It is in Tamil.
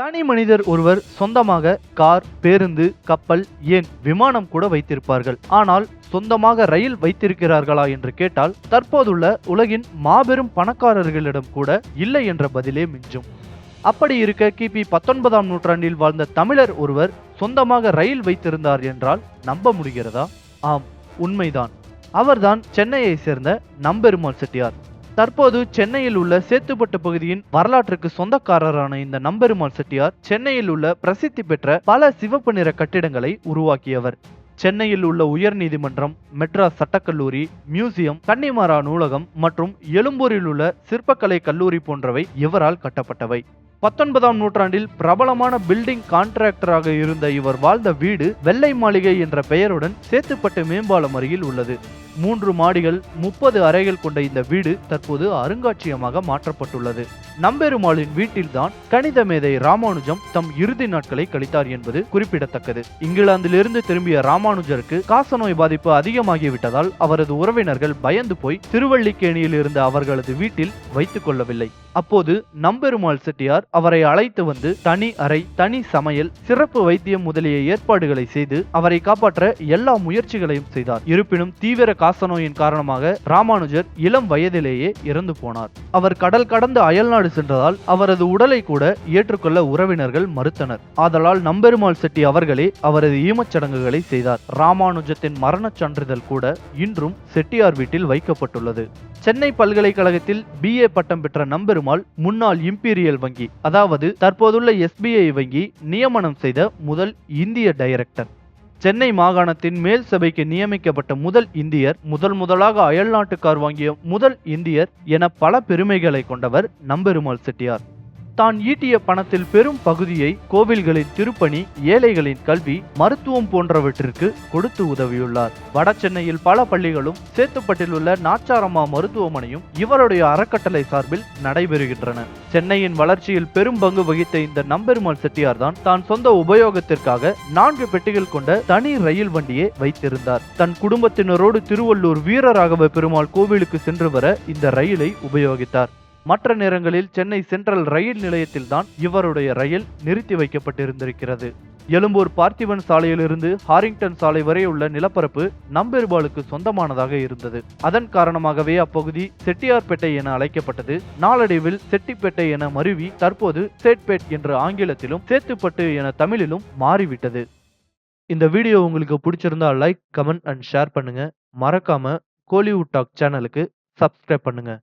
தனி மனிதர் ஒருவர் சொந்தமாக கார் பேருந்து கப்பல் ஏன் விமானம் கூட வைத்திருப்பார்கள். ஆனால் சொந்தமாக ரயில் வைத்திருக்கிறார்களா என்று கேட்டால் தற்போதுள்ள உலகின் மாபெரும் பணக்காரர்களிடம் கூட இல்லை என்ற பதிலே மிஞ்சும். அப்படி இருக்க கிபி பத்தொன்பதாம் நூற்றாண்டில் வாழ்ந்த தமிழர் ஒருவர் சொந்தமாக ரயில் வைத்திருந்தார் என்றால் நம்ப முடிகிறதா? ஆம் உண்மைதான். அவர்தான் சென்னையை சேர்ந்த நம்பெருமாள் செட்டியார். தற்போது சென்னையில் உள்ள சேத்துப்பட்டு பகுதியின் வரலாற்றுக்கு சொந்தக்காரரான இந்த நம்பெருமாள் செட்டியார் சென்னையில் உள்ள பிரசித்தி பெற்ற பல சிவப்பு நிற கட்டிடங்களை உருவாக்கியவர். சென்னையில் உள்ள உயர்நீதிமன்றம் மெட்ராஸ் சட்டக்கல்லூரி மியூசியம் கன்னிமாரா நூலகம் மற்றும் எழும்பூரில் உள்ள சிற்பக்கலை கல்லூரி போன்றவை இவரால் கட்டப்பட்டவை. பத்தொன்பதாம் நூற்றாண்டில் பிரபலமான பில்டிங் கான்ட்ராக்டராக இருந்த இவர் வாழ்ந்த வீடு வெள்ளை மாளிகை என்ற பெயருடன் சேத்துப்பட்டு மேம்பாலம் அருகில் உள்ளது. மூன்று மாடிகள் முப்பது அறைகள் கொண்ட இந்த வீடு தற்போது அருங்காட்சியகமாக மாற்றப்பட்டுள்ளது. நம்பெருமாளின் வீட்டில்தான் கணித மேதை ராமானுஜம் தம் இறுதி நாட்களை கழித்தார் என்பது குறிப்பிடத்தக்கது. இங்கிலாந்திலிருந்து திரும்பிய ராமானுஜருக்கு காசநோய் பாதிப்பு அதிகமாகிவிட்டதால் அவரது உறவினர்கள் பயந்து போய் திருவள்ளிக்கேணியில் இருந்த அவர்களது வீட்டில் வைத்துக் கொள்ளவில்லை. அப்போது நம்பெருமாள் செட்டியார் அவரை அழைத்து வந்து தனி அறை தனி சமையல் சிறப்பு வைத்தியம் முதலிய ஏற்பாடுகளை செய்து அவரை காப்பாற்ற எல்லா முயற்சிகளையும் செய்தார். இருப்பினும் தீவிர காசநோயின் காரணமாக ராமானுஜர் இளம் வயதிலேயே இறந்து போனார். அவர் கடல் கடந்து அயல்நாடு சென்றதால் அவரது உடலை கூட ஏற்றுக்கொள்ள உறவினர்கள் மறுத்தனர். ஆதலால் நம்பெருமாள் செட்டி அவர்களே அவரது ஈமச் சடங்குகளை செய்தார். ராமானுஜத்தின் மரணச் சான்றிதழ் கூட இன்றும் செட்டியார் வீட்டில் வைக்கப்பட்டுள்ளது. சென்னை பல்கலைக்கழகத்தில் பிஏ பட்டம் பெற்ற நம்பெருமாள் முன்னாள் இம்பீரியல் வங்கி அதாவது தற்போதுள்ள எஸ்பிஐ வங்கி நியமனம் செய்த முதல் இந்திய டைரக்டர். சென்னை மாகாணத்தின் மேல் சபைக்கு நியமிக்கப்பட்ட முதல் இந்தியர் முதல் முதலாக அயல்நாட்டுக்கார் வாங்கிய முதல் இந்தியர் என பல பெருமைகளை கொண்டவர் நம்பெருமாள் செட்டியார். தான் ஈட்டிய பணத்தில் பெரும் பகுதியை கோவில்களின் திருப்பணி ஏழைகளின் கல்வி மருத்துவம் போன்றவற்றிற்கு கொடுத்து உதவியுள்ளார். வட சென்னையில் பல பள்ளிகளும் சேத்துப்பட்டில் உள்ள நாச்சாரம்மா மருத்துவமனையும் இவருடைய அறக்கட்டளை சார்பில் நடைபெறுகின்றன. சென்னையின் வளர்ச்சியில் பெரும் பங்கு வகித்த இந்த நம்பெருமாள் செட்டியார் தான் தான் சொந்த உபயோகத்திற்காக நான்கு பெட்டிகள் கொண்ட தனி ரயில் வண்டியை வைத்திருந்தார். தன் குடும்பத்தினரோடு திருவள்ளூர் வீரராகவ பெருமாள் கோவிலுக்கு சென்று வர இந்த ரயிலை உபயோகித்தார். மற்ற நேரங்களில் சென்னை சென்ட்ரல் ரயில் நிலையத்தில்தான் இவருடைய ரயில் நிறுத்தி வைக்கப்பட்டிருந்திருக்கிறது. எழும்பூர் பார்த்திபன் சாலையிலிருந்து ஹாரிங்டன் சாலை வரை உள்ள நிலப்பரப்பு நம்பெருபாலுக்கு சொந்தமானதாக இருந்தது. அதன் காரணமாகவே அப்பகுதி செட்டியார்பேட்டை என அழைக்கப்பட்டது. நாளடைவில் செட்டிப்பேட்டை என மருவி தற்போது சேட்பேட் என்ற ஆங்கிலத்திலும் சேத்துப்பட்டு என தமிழிலும் மாறிவிட்டது. இந்த வீடியோ உங்களுக்கு பிடிச்சிருந்தா லைக் கமெண்ட் அண்ட் ஷேர் பண்ணுங்க. மறக்காம கோலிவுட் டாக் சேனலுக்கு சப்ஸ்கிரைப் பண்ணுங்க.